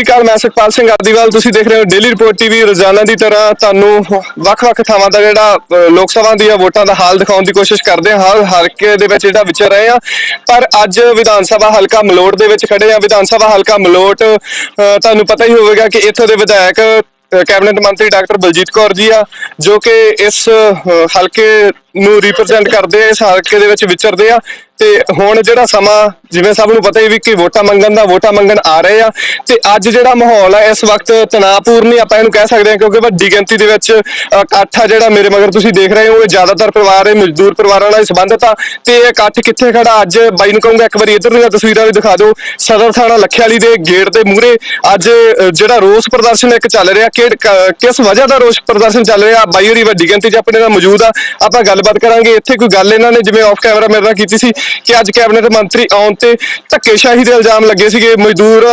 ਸ੍ਰੀ ਅਕਾਲ ਮੈਂ ਸੁਖਪਾਲ ਸਿੰਘ ਆਦੀਵਾਲ, ਤੁਸੀਂ ਦੇਖ ਰਹੇ ਹੋ ਡੇਲੀ ਰਿਪੋਰਟ ਟੀਵੀ ਰੋਜ਼ਾਨਾ ਦੀ ਤਰ੍ਹਾਂ ਤੁਹਾਨੂੰ ਵੱਖ-ਵੱਖ ਥਾਵਾਂ ਦਾ ਜਿਹੜਾ ਲੋਕ ਸਭਾ ਦੀਆਂ ਵੋਟਾਂ ਦਾ ਹਾਲ ਦਿਖਾਉਣ ਦੀ ਕੋਸ਼ਿਸ਼ ਕਰਦੇ ਹਾਂ। ਹਰ ਹਲਕੇ ਦੇ ਵਿੱਚ ਜਿਹੜਾ ਵਿਚਰ ਰਹੇ ਆ ਪਰ ਅੱਜ ਵਿਧਾਨ ਸਭਾ ਹਲਕਾ ਮਲੋਟ ਦੇ ਵਿੱਚ ਖੜੇ ਆ ਵਿਧਾਨ ਸਭਾ ਹਲਕਾ ਮਲੋਟ ਤੁਹਾਨੂੰ ਪਤਾ ਹੀ ਹੋਵੇਗਾ ਕਿ ਇੱਥੋਂ ਦੇ ਵਿਧਾਇਕ ਕੈਬਨਿਟ ਮੰਤਰੀ ਡਾਕਟਰ ਬਲਜੀਤ ਕੌਰ ਜੀ ਆ, ਜੋ ਕਿ ਇਸ ਹਲਕੇ ਨੂੰ ਰਿਪਰੈਜ਼ੈਂਟ ਕਰਦੇ ਆ, ਇਸ ਹਲਕੇ ਦੇ ਵਿੱਚ ਵਿਚਰਦੇ ਆ। ਤੇ ਹੁਣ ਜਿਹੜਾ ਸਮਾਂ ਜਿਵੇਂ ਸਭ ਨੂੰ ਪਤਾ ਹੀ ਵੀ ਕਿ ਵੋਟਾਂ ਮੰਗਣ ਦਾ ਵੋਟਾਂ ਮੰਗਣ ਆ ਰਹੇ ਆ ਤੇ ਅੱਜ ਜਿਹੜਾ ਮਾਹੌਲ ਆ ਇਸ ਵਕਤ ਤਣਾਅਪੂਰਨ ਹੀ ਆਪਾਂ ਇਹਨੂੰ ਕਹਿ ਸਕਦੇ ਹਾਂ ਕਿਉਂਕਿ ਵੱਡੀ ਗਿਣਤੀ ਦੇ ਵਿੱਚ ਅ, ਇਕੱਠ ਆ ਜਿਹੜਾ ਮੇਰੇ ਮਗਰ ਤੁਸੀਂ ਦੇਖ ਰਹੇ ਹੋ ਇਹ ਜ਼ਿਆਦਾਤਰ ਪਰਿਵਾਰ ਹੈ ਮਜ਼ਦੂਰ ਪਰਿਵਾਰਾਂ ਨਾਲ ਸੰਬੰਧਿਤ ਆ ਤੇ ਇਹ ਇਕੱਠ ਕਿੱਥੇ ਖੜਾ ਅੱਜ ਬਾਈ ਨੂੰ ਕਹੂੰਗਾ ਇੱਕ ਵਾਰੀ ਇੱਧਰ ਦੀਆਂ ਤਸਵੀਰਾਂ ਵੀ ਦਿਖਾ ਦਿਓ ਸਦਰ ਥਾਣਾ ਲੱਖਿਆਲੀ ਦੇ ਗੇਟ ਦੇ ਮੂਹਰੇ ਅੱਜ ਜਿਹੜਾ ਰੋਸ ਪ੍ਰਦਰਸ਼ਨ ਇੱਕ ਚੱਲ ਰਿਹਾ ਕਿ ਕਿਸ ਵਜ੍ਹਾ ਦਾ ਰੋਸ ਪ੍ਰਦਰਸ਼ਨ ਚੱਲ ਰਿਹਾ ਬਾਈ ਹੋਰੀ ਵੱਡੀ ਗਿਣਤੀ 'ਚ ਆਪਣੇ ਨਾਲ ਮੌਜੂਦ ਆ ਆਪਾਂ ਗੱਲਬਾਤ ਕਰਾਂਗੇ ਇੱਥੇ ਕੋਈ ਗੱਲ ਇਹਨਾਂ ਨੇ ਜਿਵੇਂ ਆਫ ਕੈਮਰਾ ਮੇਰੇ ਨਾਲ ਕੀਤੀ ਸੀ ਕਿ ਅੱਜ ਕੈਬਨਿਟ ਮੰਤਰੀ ਆਉਣ ਤੇ ਧੱਕੇਸ਼ਾਹੀ ਦੇ ਇਲਜ਼ਾਮ ਲੱਗੇ ਸੀਗੇ। ਮਜ਼ਦੂਰ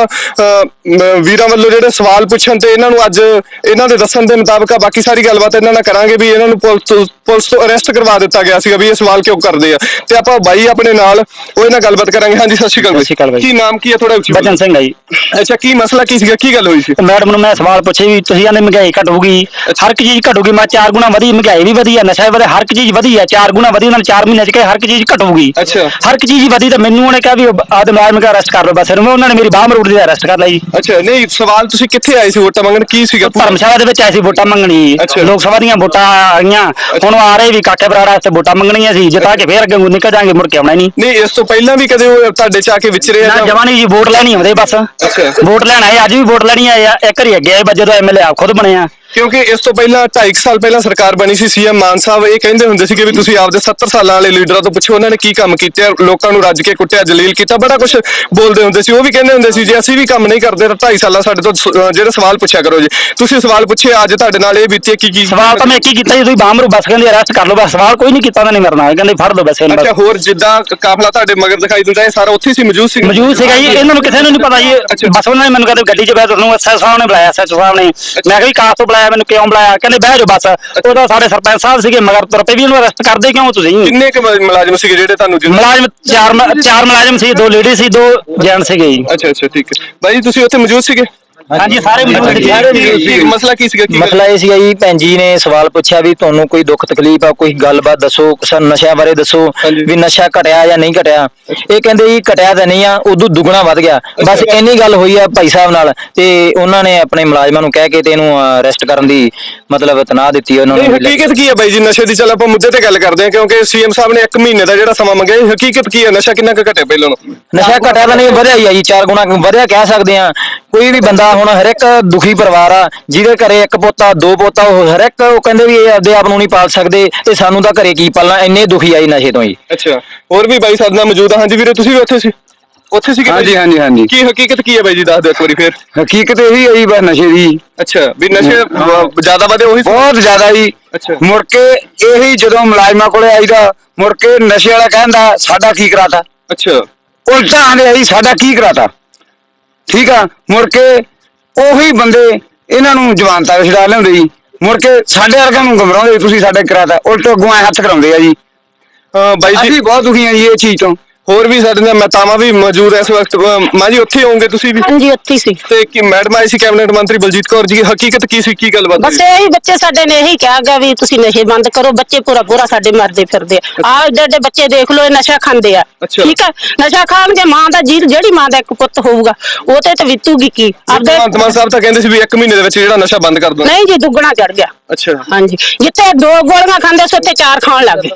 ਵੀਰਾਂ ਵੱਲੋਂ ਜਿਹੜੇ ਸਵਾਲ ਪੁੱਛਣ ਤੇ ਇਹਨਾਂ ਨੂੰ ਅੱਜ ਇਹਨਾਂ ਦੇ ਦੱਸਣ ਦੇ ਮੁਤਾਬਕ ਆ ਬਾਕੀ ਸਾਰੀ ਗੱਲਬਾਤ ਇਹਨਾਂ ਨਾਲ ਕਰਾਂਗੇ ਵੀ ਇਹਨਾਂ ਨੂੰ ਪੁਲਿਸ ਤੋਂ ਅਰੈਸਟ ਕਰਵਾ ਦਿੱਤਾ ਗਿਆ ਸੀਗਾ ਵੀ ਇਹ ਸਵਾਲ ਕਿਉਂ ਕਰਦੇ ਆ। ਤੇ ਆਪਾਂ ਬਾਈ ਆਪਣੇ ਨਾਲ ਉਹ ਇਹਨਾਂ ਗੱਲਬਾਤ ਕਰਾਂਗੇ। ਹਾਂਜੀ ਸਤਿ ਸ਼੍ਰੀ ਅਕਾਲ ਸਤਿ ਸ਼੍ਰੀ ਅਕਾਲ ਬਾਈ। ਕੀ ਨਾਮ ਕੀ ਹੈ ਥੋੜਾ ਉੱਚੀ ਬਚਨ ਸਿੰਘ ਹੈ ਜੀ। ਅੱਛਾ ਕੀ ਮਸਲਾ ਕੀ ਸੀਗਾ? ਕੀ ਗੱਲ ਹੋਈ ਸੀ? ਮੈਡਮ ਨੂੰ ਮੈਂ ਸਵਾਲ ਪੁੱਛੇ ਵੀ ਤੁਸੀਂ ਆਂਦੇ ਮਹਿੰਗਾਈ ਘਟੂਗੀ ਹਰ ਇੱਕ ਚੀਜ਼ ਘਟੂਗੀ ਮੈਂ ਚਾਰ ਗੁਣਾ ਵਧੀ ਮਹਿੰਗਾਈ ਵੀ ਵਧੀ ਹੈ ਨਸ਼ਾ ਵੀ ਵਧਿਆ ਹਰ ਇੱਕ ਚੀਜ਼ ਵਧੀ ਹੈ ਚਾਰ ਗੁਣਾ ਵਧੀ ਉਹਨਾਂ ਨੇ 4 ਮਹੀਨੇ ਚ ਕਿਹਾ ਹਰ ਇੱਕ ਚੀਜ਼ ਘਟੂਗੀ। ਅੱਛਾ। ਹਰ ਇੱਕ ਚੀਜ਼ ਵਧੀ ਤਾਂ ਮੈਨੂੰ ਉਹਨੇ ਕਿਹਾ ਵੀ ਆਦ ਮੈਡਮ ਕਾ ਅਰੈਸਟ ਕਰ ਲਓ ਬਸ ਇਹਨੂੰ ਉਹਨਾਂ ਨੇ ਮੇਰੀ ਬਾਹਰ ਰੋਡ ਦੇ ਅਰੈਸਟ ਕਰ ਲਈ ਅੱਛਾ ਨਹੀਂ ਸਵਾਲ ਤੁਸੀਂ ਕਿੱਥੇ ਆਏ ਸੀ ਵੋਟਾਂ ਮੰਗਣ? ਕੀ ਸੀਗਾ? ਧਰਮਸ਼ਾਲਾ ਦੇ ਵਿੱਚ ਐਸੀ ਵੋਟਾਂ ਮੰਗਣੀ। ਲੋਕ ਸਭਾ ਦੀਆਂ ਵੋਟਾਂ ਆਈਆਂ। ਹੁਣ ਆ ਰਹੇ ਵੀ ਕਾਕੇ ਬਰਾੜਾ ਵਾਸਤੇ ਵੋਟਾਂ ਮੰਗਣੀਆਂ ਸੀ ਜਿੱਤਾ ਕੇ ਫੇਰ ਅੱਗੇ ਨਿਕਲ ਜਾਾਂਗੇ ਮੁੜ ਕੇ ਆਉਣਾ ਹੀ ਨਹੀਂ। ਨਹੀਂ ਇਸ ਤੋਂ ਪਹਿਲਾਂ ਵੀ ਕਦੇ ਉਹ ਤੁਹਾਡੇ ਚ ਆ ਕੇ ਵਿਚਰੇ ਨਾ ਜਵਾਨੀ ਜੀ ਵੋਟ ਲੈਣੀ ਆਉਂਦੇ ਬਸ। ਅੱਛਾ। ਵੋਟ ਲੈਣ ਆਏ ਅੱਜ ਵੀ ਵੋਟ ਲੈਣੀ ਆਏ ਆ ਇੱਕ ਵਾਰੀ ਅੱਗੇ ਆਏ ਜਦੋਂ ਐਮਐਲਏ ਆਪ ਖੁਦ ਬਣੇ ਆ। ਕਿਉਂਕਿ ਇਸ ਤੋਂ ਪਹਿਲਾਂ 2.5 ਸਾਲ ਪਹਿਲਾਂ ਸਰਕਾਰ ਬਣੀ ਸੀ ਸੀਐਮ ਮਾਨ ਸਾਹਿਬ ਇਹ ਕਹਿੰਦੇ ਹੁੰਦੇ ਸੀ ਕਿ ਵੀ ਤੁਸੀਂ ਆਪਦੇ 70 ਸਾਲਾਂ ਵਾਲੇ ਲੀਡਰਾਂ ਤੋਂ ਪੁੱਛੋ ਉਹਨਾਂ ਨੇ ਕੀ ਕੰਮ ਕੀਤੇ ਲੋਕਾਂ ਨੂੰ ਰੱਜ ਕੇ ਕੁੱਟਿਆ ਜਲੀਲ ਕੀਤਾ ਬੜਾ ਕੁਝ ਬੋਲਦੇ ਹੁੰਦੇ ਸੀ ਉਹ ਵੀ ਕਹਿੰਦੇ ਹੁੰਦੇ ਸੀ ਜੇ ਅਸੀਂ ਵੀ ਕੰਮ ਨਹੀਂ ਕਰਦੇ ਤਾਂ 2.5 ਸਾਲਾਂ ਸਾਡੇ ਤੋਂ ਜਿਹੜੇ ਸਵਾਲ ਪੁੱਛਿਆ ਕਰੋ ਜੀ। ਤੁਸੀਂ ਸਵਾਲ ਪੁੱਛੇ ਅੱਜ ਤੁਹਾਡੇ ਨਾਲ ਇਹ ਬੀਤੀ ਕੀ ਕੀ ਸਵਾਲ ਤਾਂ ਮੈਂ ਹੀ ਕੀਤਾ ਜੀ ਤੁਸੀਂ ਬਾਹਮਰੂ ਬਸ ਕਹਿੰਦੇ ਅਰੈਸਟ ਕਰ ਲਓ ਬਸ ਸਵਾਲ ਕੋਈ ਨਹੀਂ ਕੀਤਾ ਉਹਨਾਂ ਨੇ ਮਰਨਾ ਕਹਿੰਦੇ ਫੜ ਲਓ ਬਸ ਇਹਨੂੰ ਅੱਛਾ ਹੋਰ ਜਿੱਦਾਂ ਕਾਫਲਾ ਤੁਹਾਡੇ ਮਗਰ ਦਿਖਾਈ ਦਿੰਦਾ ਇਹ ਸਾਰਾ ਉੱਥੇ ਸੀ ਮੌਜੂਦ ਸੀ? ਮੌਜੂਦ ਸੀਗਾ ਜੀ ਇਹਨਾਂ ਨੂੰ ਕਿਸੇ ਨੂੰ ਨਹੀਂ ਪਤਾ ਜੀ। ਬਸ ਉਹਨਾਂ ਨੇ ਮੈਨੂੰ ਕਹਿੰਦੇ ਗੱਡੀ 'ਚ ਬਹਿ ਤੁਹਾਨੂੰ ਐਸਐਸ ਸਾਹਿਬ ਨੇ ਬੁਲਾਇਆ ਐਸਐਸ ਸਾਹਿਬ ਨੇ। ਮੈਂ ਕਿਹਾ ਵੀ ਕਾਹ ਤੋਂ ਬੁਲਾਇਆ ਮੈਨੂੰ ਕਿਉਂ ਬੁਲਾਇਆ? ਕਹਿੰਦੇ ਬਹਿ ਜਾਓ ਬਸ। ਉਹਦਾ ਸਾਡੇ ਸਰਪੰਚ ਸਾਹਿਬ ਸੀਗੇ ਮਗਰ ਤੁਰ ਪਏ ਵੀ ਇਹਨੂੰ ਅਰੈਸਟ ਕਰਦੇ ਕਿਉਂ ਤੁਸੀਂ? ਕਿੰਨੇ ਕੁ ਮੁਲਾਜ਼ਮ ਸੀਗੇ ਜਿਹੜੇ ਤੁਹਾਨੂੰ ਜਿੰਨਾ- ਮੁਲਾਜ਼ਮ ਚਾਰ ਮ- ਚਾਰ ਮੁਲਾਜ਼ਮ ਸੀ ਦੋ ਲੇਡੀ ਸੀ ਦੋ ਜੈਂਟ ਸੀਗੇ ਜੀ। ਅੱਛਾ ਅੱਛਾ ਠੀਕ ਹੈ। ਬਾਈ ਤੁਸੀਂ ਉੱਥੇ ਮੌਜੂਦ ਸੀਗੇ? ਹਾਂਜੀ ਸਾਰੇ ਮੌਜੂਦ ਮੌਜੂਦ ਸੀਗੇ ਮਸਲਾ ਕੀ ਸੀਗਾ ਕੀ ਮਸਲਾ ਇਹ ਸੀਗਾ ਜੀ ਭੈਣ ਜੀ ਨੇ ਸਵਾਲ ਪੁੱਛਿਆ ਵੀ ਤੁਹਾਨੂੰ ਕੋਈ ਦੁੱਖ ਤਕਲੀਫ ਆ ਕੋਈ ਗੱਲਬਾਤ ਦੱਸੋ ਸਾਨੂੰ ਨਸ਼ਿਆਂ ਬਾਰੇ ਦੱਸੋ। ਵੀ ਨਸ਼ਾ ਘਟਿਆ ਜਾਂ ਨਹੀਂ ਘਟਿਆ। ਇਹ ਕਹਿੰਦੇ ਜੀ ਘਟਿਆ ਤਾਂ ਨਹੀਂ ਆ ਉਦੋਂ ਦੁੱਗਣਾ ਵੱਧ ਗਿਆ। ਬਸ। ਇੰਨੀ ਗੱਲ ਹੋਈ ਆ ਭਾਈ ਸਾਹਿਬ ਨਾਲ ਤੇ ਉਹਨਾਂ ਨੇ ਆਪਣੇ ਮੁਲਾਜ਼ਮਾਂ ਨੂੰ ਕਹਿ ਕੇ ਤੇ ਇਹਨੂੰ ਅਰੈਸਟ ਕਰਨ ਦੀ ਮਤਲਬ ਤਨਾਹ ਦਿੱਤੀ ਉਹਨਾਂ ਨੂੰ। ਹਕੀਕਤ ਕੀ ਹੈ ਬਾਈ ਜੀ? ਨਸ਼ੇ ਦੀ ਚੱਲ ਆਪਾਂ ਮੁੱਦੇ ਤੇ ਗੱਲ ਕਰਦੇ ਹਾਂ ਕਿਉਂਕਿ ਸੀਐਮ ਸਾਹਿਬ ਨੇ 1 ਮਹੀਨੇ ਦਾ ਜਿਹੜਾ ਸਮਾਂ ਮੰਗਿਆ ਹਕੀਕਤ ਕੀ ਹੈ ਨਸ਼ਾ ਕਿੰਨਾ ਕੁ ਘਟਿਆ ਪਹਿਲਾਂ ਨੂੰ ਨਸ਼ਾ ਘਟਿਆ ਤਾਂ ਨਹੀਂ ਵਧਿਆ ਹੀ ਆ ਜੀ ਚਾਰ ਗੁਣਾ ਵਧਿਆ ਕਹਿ ਸਕਦੇ ਆ ਕੋਈ ਵੀ ਬੰਦਾ ਹੁਣ ਹਰ ਇੱਕ ਦੁਖੀ ਪਰਿਵਾਰ ਆ ਜਿਹਦੇ ਘਰੇ ਇੱਕ ਪੋਤਾ ਦੋ ਪੋਤਾ ਉਹ ਹਰ ਇੱਕ ਉਹ ਕਹਿੰਦੇ ਵੀ ਇਹ ਆਪਦੇ ਆਪ ਨੂੰ ਨਹੀਂ ਪਾਲ ਸਕਦੇ ਤੇ ਸਾਨੂੰ ਤਾਂ ਘਰੇ ਕੀ ਪਾਲਣਾ ਇੰਨੇ ਦੁਖੀ ਆਈ ਨਸ਼ੇ ਤੋਂ ਜੀ ਅੱਛਾ ਹੋਰ ਵੀ ਬਾਈ ਸਾਡੇ ਨਾਲ ਮੌਜੂਦ ਆ। ਹਾਂਜੀ ਵੀਰੇ ਤੁਸੀਂ ਵੀ ਉੱਥੇ ਸੀ? ਉੱਥੇ ਸੀ ਹਾਂਜੀ, ਹਾਂਜੀ, ਹਾਂਜੀ। ਕੀ ਹਕੀਕਤ ਕੀ ਹੈ ਬਾਈ ਜੀ ਦੱਸ ਦਿਓ ਇੱਕ ਵਾਰੀ ਫੇਰ। ਹਕੀਕਤ ਇਹੀ ਹੈ ਜੀ ਬਸ ਨਸ਼ੇ ਦੀ। ਅੱਛਾ ਵੀ ਨਸ਼ੇ ਵ- ਜ਼ਿਆਦਾ ਵਧੇ ਉਹੀ ਬਹੁਤ ਜ਼ਿਆਦਾ ਜੀ। ਅੱਛਾ। ਮੁੜ ਕੇ ਇਹੀ ਜਦੋਂ ਮੁਲਾਜ਼ਮਾਂ ਕੋਲੇ ਆਈਦਾ ਮੁੜ ਕੇ ਨਸ਼ੇ ਵਾਲਾ ਕਹਿੰਦਾ ਸਾਡਾ ਕੀ ਕਰਾਤਾ? ਅੱਛਾ। ਉਲਟਾ ਆਂਦੇ ਆਈ ਸਾਡਾ ਕੀ ਕਰਾਤਾ? ਠੀਕ ਆ ਮੁੜ ਕੇ ਉਹੀ ਬੰਦੇ ਇਹਨਾਂ ਨੂੰ ਜਵਾਨਤਾ ਛਡਾ ਲਿਆਉਂਦੇ ਜੀ। ਮੁੜ ਕੇ ਸਾਡੇ ਵਰਗਿਆਂ ਨੂੰ ਗਮਰਾਉਂਦੇ ਤੁਸੀਂ ਸਾਡੇ ਕਰਾਤਾ ਉਲਟੋ ਅਗੂਆਂ ਹੱਥ ਕਰਾਉਂਦੇ ਆ ਜੀ। ਅਹ ਬਾਈ ਜੀ ਅਸੀਂ ਬਹੁਤ ਦੁਖੀ ਆ ਜੀ ਇਹ ਚੀਜ਼ ਤੋਂ। ਹੋਰ ਵੀ ਸਾਡੇ ਨਾਲ ਮਤਾਵਾਂ ਵੀ ਮੌਜੂਦ ਐ ਇਸ ਵਕਤ। ਮਾਂ ਜੀ ਉੱਥੇ ਹੋਵੋਗੇ ਤੁਸੀਂ ਵੀ? ਹਾਂਜੀ ਉੱਥੇ ਹੀ ਸੀ। ਤੇ ਕੀ ਮੈਡਮ ਆਈ ਸੀ ਕੈਬਨਿਟ ਮੰਤਰੀ ਬਲਜੀਤ ਕੌਰ ਜੀ ਹਕੀਕਤ ਕੀ ਸੀ ਕੀ ਗੱਲਬਾਤ ਬਸ? ਇਹੀ ਬੱਚੇ ਸਾਡੇ ਨੇ ਇਹੀ ਕਿਹਾ ਗਿਆ ਵੀ ਤੁਸੀਂ ਨਸ਼ੇ ਬੰਦ ਕਰੋ ਬੱਚੇ ਪੂਰਾ ਪੂਰਾ ਸਾਡੇ ਮਰਦੇ ਫਿਰਦੇ ਆ। ਆਹ ਏਡੇ ਏਡੇ ਬੱਚੇ ਦੇਖ ਲਓ ਇਹ ਨਸ਼ਾ ਖਾਂਦੇ ਆ। ਅੱਛਾ। ਠੀਕ ਆ? ਨਸ਼ਾ ਖਾਣਗੇ ਮਾਂ ਦਾ ਜੀ ਜਿਹੜੀ ਮਾਂ ਦਾ ਇੱਕ ਪੁੱਤ ਹੋਊਗਾ ਉਹ ਤੇ ਤੇ ਵਿਤੂਗੀ ਕੀ ਆਪਦੇ ਭਗਵੰਤ ਮਾਨ ਸਾਹਿਬ ਤਾਂ ਕਹਿੰਦੇ ਸੀ ਵੀ 1 ਮਹੀਨੇ ਦੇ ਵਿੱਚ ਜਿਹੜਾ ਨਸ਼ਾ ਬੰਦ ਕਰ ਦੋ ਨਹੀਂ ਜੀ ਦੁੱਗਣਾ ਚੜ ਗਿਆ। ਅੱਛਾ। ਹਾਂਜੀ। ਜਿੱਥੇ ਦੋ ਗੋਲੀਆਂ ਖਾਂਦੇ ਸੀ ਉੱਥੇ ਚਾਰ ਖਾਣ ਲੱਗ ਗਏ।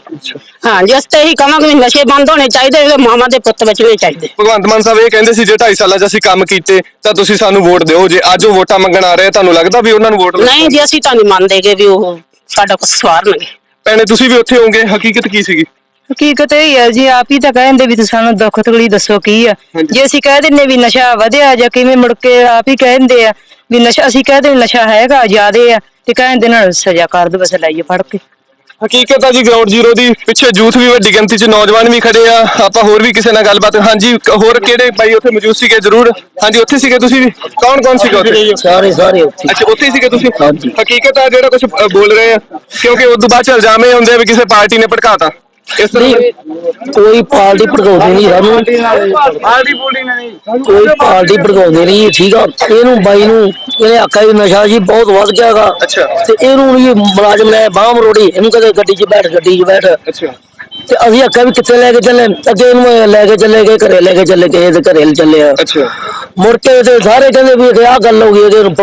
ਹਾਂਜੀ ਅਸੀਂ ਤੇ ਇਹੀ ਕਹਾਂਗੇ ਵੀ ਨਸ਼ੇ ਬੰਦ ਹੋਣੇ ਚਾਹੀਦੇ ਮਾਵਾਂ ਦੇ ਪੁੱਤ ਬਚਣੇ ਚਾਹੀਦੇ। ਭਗਵੰਤ ਮਾਨ ਸਾਹਿਬ ਇਹ ਕਹਿੰਦੇ ਸੀ ਜੇ 2.5 ਸਾਲਾਂ 'ਚ ਅਸੀਂ ਕੰਮ ਕੀਤੇ ਤਾਂ ਤੁਸੀਂ ਸਾਨੂੰ ਵੋਟ ਦਿਓ। ਜੇ ਅੱਜ ਉਹ ਵੋਟਾਂ ਮੰਗਣ ਆ ਰਹੇ ਆ, ਤੁਹਾਨੂੰ ਲੱਗਦਾ ਵੀ ਉਹਨਾਂ ਨੂੰ ਵੋਟ ਨਹੀਂ ਜੀ ਅਸੀਂ ਤਾਂ ਨਹੀਂ ਮੰਨਦੇਗੇ ਵੀ ਉਹ ਸਾਡਾ ਕੁਝ ਸਵਾਰਨਗੇ ਭੈਣੇ ਤੁਸੀਂ ਵੀ ਉੱਥੇ ਹੋਵੋਗੇ। ਹਕੀਕਤ ਕੀ ਸੀਗੀ? ਹਕੀਕਤ ਇਹ ਹੈ ਜੀ ਆਪ ਹੀ ਤਾਂ ਕਹਿੰਦੇ ਵੀ ਤੁਸੀਂ ਸਾਨੂੰ ਦੁੱਖ ਤਕਲੀਫ ਦੱਸੋ ਕੀ ਆ। ਹਾਂਜੀ। ਜੇ ਅਸੀਂ ਕਹਿ ਦਿੰਨੇ ਵੀ ਨਸ਼ਾ ਵਧਿਆ ਜਾਂ ਕਿਵੇਂ ਮੁੜ ਕੇ ਆਪ ਹੀ ਕਹਿੰਦੇ ਆ ਵੀ ਨਸ਼ਾ ਅਸੀਂ ਕਹਦੇ ਨਸ਼ਾ ਹੈਗਾ ਜ਼ਿਆਦੇ ਆ ਤੇ ਕਹਿੰਦੇ ਨਾਲ ਸਜ਼ਾ ਕਰ ਦੋ ਬਸ ਲਾਈਏ ਫੜ ਕੇ। ਹਕੀਕਤ ਆ ਜੀ ਗਰਾਊਂਡ ਜ਼ੀਰੋ ਦੀ। ਪਿੱਛੇ ਯੂਥ ਵੀ ਵੱਡੀ ਗਿਣਤੀ 'ਚ ਨੌਜਵਾਨ ਵੀ ਖੜੇ ਆ। ਆਪਾਂ ਹੋਰ ਵੀ ਕਿਸੇ ਨਾਲ ਗੱਲਬਾਤ ਹਾਂਜੀ ਹੋਰ ਕਿਹੜੇ ਬਾਈ ਉੱਥੇ ਮੌਜੂਦ ਸੀਗੇ? ਜ਼ਰੂਰ। ਹਾਂਜੀ ਉੱਥੇ ਸੀਗੇ ਤੁਸੀਂ ਵੀ? ਕੌਣ ਕੌਣ ਸੀਗਾ ਉੱਥੇ? ਸਾਰੇ ਸਾਰੇ ਉੱਥੇ। ਅੱਛਾ ਉੱਥੇ ਸੀਗੇ ਤੁਸੀਂ? ਹਕੀਕਤ ਆ ਜਿਹੜਾ ਕੁਝ ਬੋਲ ਰਹੇ ਆ। ਕਿਉਂਕਿ ਉਸ ਤੋਂ ਬਾਅਦ ਚ ਇਲਜ਼ਾਮ ਇਹ ਹੁੰਦੇ ਆ ਵੀ ਕਿਸੇ ਪਾਰਟੀ ਨੇ ਭੜਕਾਤਾ। ਇਸ ਤਰ੍ਹਾਂ ਕੋਈ ਪਾਰਟੀ ਭੜਕਾਉਂਦੀ ਨਹੀਂ ਸਾਨੂੰ। ਕੋਈ ਪਾਰਟੀ ਭੜਕਾਉਂਦੀ ਨਹੀਂ ਠੀਕ ਆ। ਇਹਨੂੰ ਬਾਈ ਨੂੰ ਇਹਨੇ ਆਖਿਆ ਵੀ ਨਸ਼ਾ ਜੀ ਬਹੁਤ ਵੱਧ ਗਿਆਗਾ ਅੱਛਾ। ਤੇ ਇਹਨੂੰ ਜੀ ਮੁਲਾਜ਼ਮ ਨੇ ਬਾਹਮ ਰੋੜੀ ਇਹਨੂੰ ਕਦੇ ਗੱਡੀ 'ਚ ਬੈਠ ਗੱਡੀ 'ਚ ਬੈਠ। ਅੱਛਾ। ਤੇ ਅਸੀਂ ਆਖਿਆ ਵੀ ਕਿੱਥੇ ਲੈ ਕੇ ਚੱਲੇ? ਅੱਗੇ ਇਹਨੂੰ ਲੈ ਕੇ ਚੱਲੇ ਗਏ ਘਰੇ ਲੈ ਕੇ ਚੱਲੇ ਗਏ ਤੇ ਘਰੇ ਚੱਲੇ ਆ। ਅੱਛਾ। ਮੁੜ ਕੇ ਤੇ ਸਾਰੇ ਕਹਿੰਦੇ ਵੀ ਇਹ ਆਹ ਗੱਲ ਹੋ ਗਈ ਇਹਦੇ ਨੂੰ